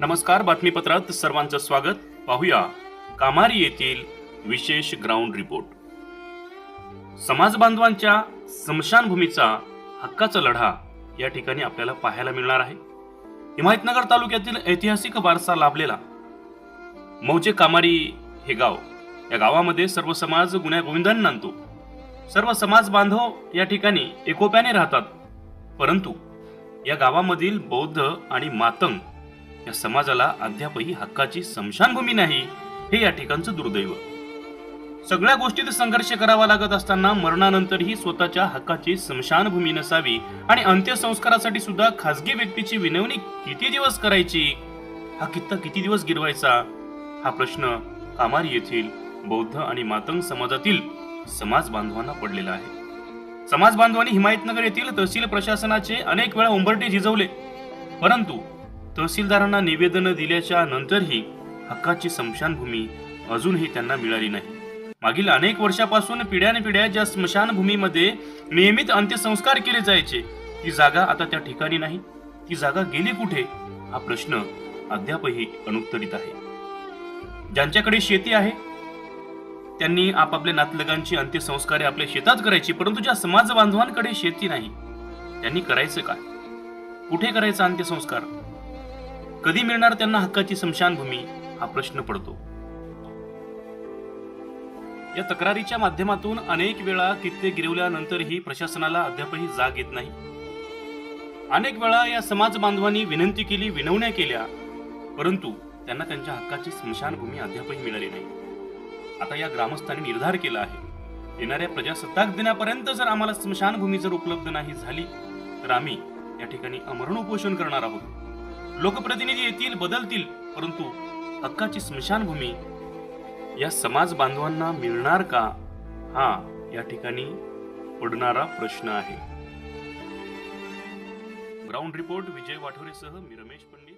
नमस्कार बातमीपत्रात सर्वांचं स्वागत. पाहूया कामारी येथील विशेष ग्राउंड रिपोर्ट समाज बांधवांच्या स्मशानभूमीचा हक्काचा लढा या ठिकाणी आपल्याला पाहायला मिळणार आहे. हिमायतनगर तालुक्यातील ऐतिहासिक वारसा लाभलेला मौजे कामारी हे गाव. या गावामध्ये सर्व समाज गुन्ह्या नांदतो सर्व समाज बांधव या ठिकाणी एकोप्याने राहतात. परंतु या गावामधील बौद्ध आणि मातंग या समाजाला अद्यापही हक्काची स्मशानभूमी नाही हे या ठिकाणचं दुर्दैव. सगळ्या गोष्टीत संघर्ष करावा लागत असताना मरणानंतरही स्वतःच्या हक्काची स्मशानभूमी नसावी आणि अंत्यसंस्कारासाठी सुद्धा खासगी व्यक्तीची विनवणी किती दिवस करायची? हा कित्ता किती दिवस गिरवायचा? हा प्रश्न कामारी येथील बौद्ध आणि मातंग समाजातील समाज बांधवांना पडलेला आहे. समाज बांधवांनी हिमायतनगर येथील तहसील प्रशासनाचे अनेक वेळा उंबरटे झिजवले. परंतु तहसीलदारांना निवेदन दिल्याच्या नंतरही हक्काची स्मशानभूमी अजूनही त्यांना मिळाली नाही. मागील अनेक वर्षापासून पिढ्याने पिढ्या ज्या स्मशानभूमीमध्ये नियमित अंत्यसंस्कार केले जायचे ती जागा आता त्या ठिकाणी नाही. ती जागा गेली कुठे? हा प्रश्न अद्यापही अनुत्तरित आहे. ज्यांच्याकडे शेती आहे त्यांनी आपापल्या नातलगांची अंत्यसंस्कारे आपल्या शेतात करायची परंतु ज्या समाज बांधवांकडे शेती नाही त्यांनी करायचं काय? कुठे करायचा अंत्यसंस्कार? कधी मिळणार त्यांना हक्काची स्मशानभूमी हा प्रश्न पडतो. या तक्रारीच्या माध्यमातून अनेक वेळा कित्ते गिरवल्यानंतरही प्रशासनाला अद्यापही जाग येत नाही. अनेक वेळा या समाज बांधवांनी विनंती केली विनवण्या केल्या परंतु त्यांना त्यांच्या हक्काची स्मशानभूमी अद्यापही मिळाली नाही. आता या ग्रामस्थांनी निर्धार केला आहे. येणाऱ्या प्रजासत्ताक दिनापर्यंत जर आम्हाला स्मशानभूमी जर उपलब्ध नाही झाली तर आम्ही या ठिकाणी अमरण उपोषण करणार आहोत. लोकप्रतिनिधी येतील बदलतील परंतु हक्काची स्मशानभूमी या समाज बांधवांना मिळणार का? हा या ठिकाणी पडणारा प्रश्न आहे. ग्राउंड रिपोर्ट विजय वाठोरेसह मी रमेश पंडित.